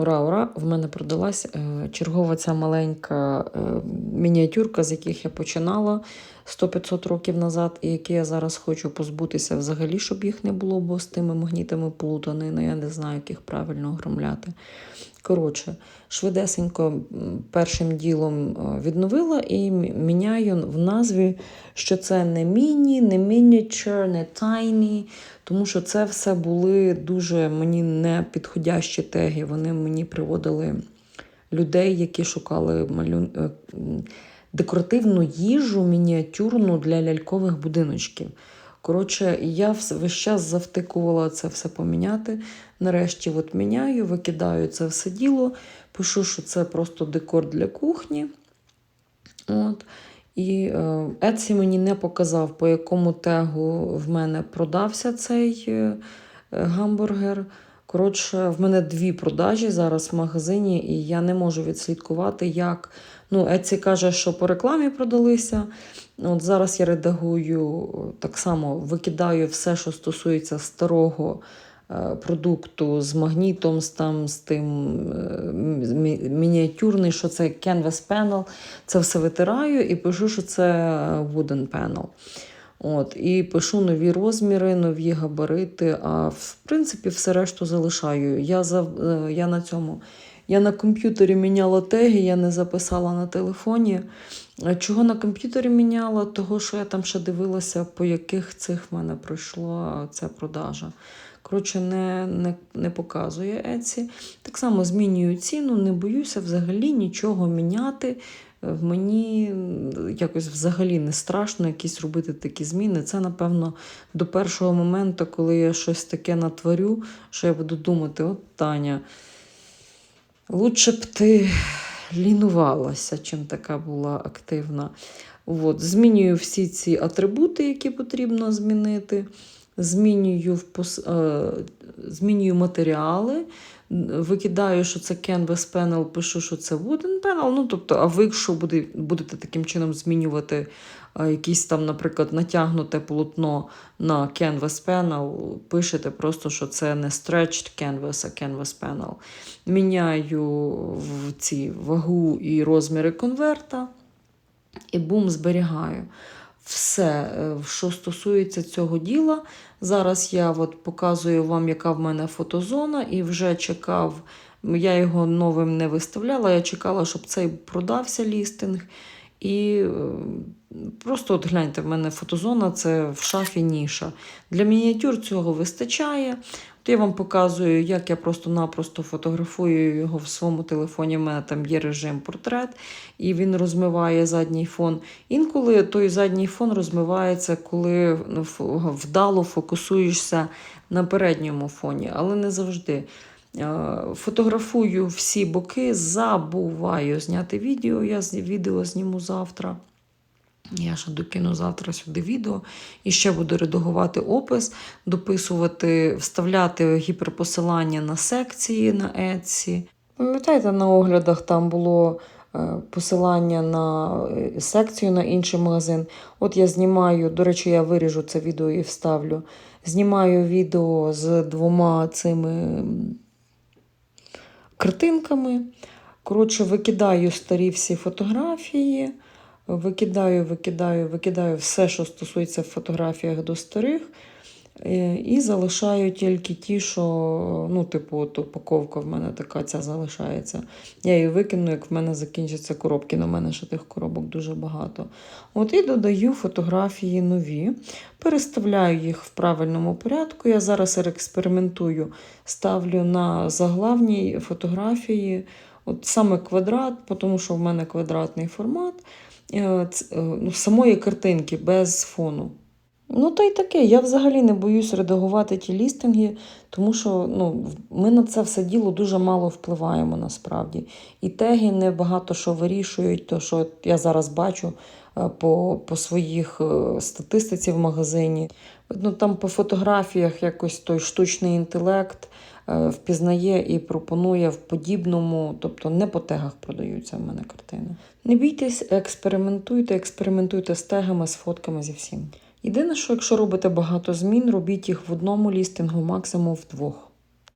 Ура, ура! В мене продалась е, чергова ця маленька е, мініатюрка, з яких я починала 100-500 років назад, і які я зараз хочу позбутися взагалі, щоб їх не було, бо з тими магнітами плутанина. Я не знаю, як їх правильно огромляти. Коротше, швидесенько першим ділом е, відновила і міняю в назві, що це не міні, не miniature, не tiny, тому що це все були дуже мені не підходящі теги. Вони мені приводили людей, які шукали малю... е, декоративну їжу мініатюрну для лялькових будиночків. Коротше, я весь час завтикувала це все поміняти. Нарешті от міняю, викидаю це все діло, пишу, що це просто декор для кухні. От. І е, Etsy мені не показав, по якому тегу в мене продався цей е, е, гамбургер. Коротше, в мене дві продажі зараз в магазині, і я не можу відслідкувати, як. Ну, Etsy каже, що по рекламі продалися. От зараз я редагую так само, викидаю все, що стосується старого е, продукту з магнітом, з, там, з тим е, мініатюрний, що це Canvas Panel. Це все витираю і пишу, що це Wooden Panel. От, і пишу нові розміри, нові габарити, а в принципі все решту залишаю. Я, за, е, я на цьому. Я на комп'ютері міняла теги, я не записала на телефоні. Чого на комп'ютері міняла? Того, що я там ще дивилася, по яких цих в мене пройшла ця продажа. Коротше, не, не, не показує Etsy. Так само змінюю ціну, не боюся взагалі нічого міняти. Мені якось взагалі не страшно якісь робити такі зміни. Це, напевно, до першого моменту, коли я щось таке натворю, що я буду думати, от Таня, лучше б ти лінувалася, чим така була активна. От, змінюю всі ці атрибути, які потрібно змінити. Змінюю, е, змінюю матеріали, викидаю, що це Canvas Panel, пишу, що це Wooden Panel. Ну, тобто, а ви, якщо буде, будете таким чином змінювати е, якісь там, наприклад, натягнуте полотно на Canvas Panel, пишете просто, що це не Stretched Canvas, а Canvas Panel. Міняю ці вагу і розміри конверта і бум зберігаю. Все, е, що стосується цього діла, зараз я от показую вам, яка в мене фотозона, і вже чекав, я його новим не виставляла, я чекала, щоб цей продався лістинг. І е, просто от гляньте, в мене фотозона це в шафі ніша. Для мініатюр цього вистачає. От я вам показую, як я просто-напросто фотографую його в своєму телефоні. У мене там є режим портрет, і він розмиває задній фон. Інколи той задній фон розмивається, коли ну, вдало фокусуєшся на передньому фоні, але не завжди. Е, Фотографую всі боки, забуваю зняти відео. Я відео зніму завтра. Я ще докину завтра сюди відео і ще буду редагувати опис, дописувати, вставляти гіперпосилання на секції на Etsy. Пам'ятаєте, на оглядах там було е, посилання на е, секцію на інший магазин. От я знімаю, до речі, я виріжу це відео і вставлю. Знімаю відео з двома цими картинками. Коротше, викидаю старі всі фотографії. Викидаю, викидаю, викидаю все, що стосується в фотографіях до старих. Е, І залишаю тільки ті, що, ну, типу, от упаковка в мене така ця залишається. Я її викину, як в мене закінчаться коробки. На мене ще тих коробок дуже багато. От і додаю фотографії нові, переставляю їх в правильному порядку. Я зараз експериментую, ставлю на заглавній фотографії. От саме квадрат, тому що в мене квадратний формат самої картинки без фону. Ну, то й таке. Я взагалі не боюсь редагувати ті лістинги, тому що ну, ми на це все діло дуже мало впливаємо насправді. І теги не багато що вирішують, то що я зараз бачу е, по, по своїх е, статистиці в магазині. Ну, там по фотографіях якось той штучний інтелект е, впізнає і пропонує в подібному, тобто не по тегах продаються в мене картини. Не бійтесь, експериментуйте, експериментуйте з тегами, з фотками, зі всім. Єдине, що якщо робите багато змін, робіть їх в одному лістингу, максимум в двох.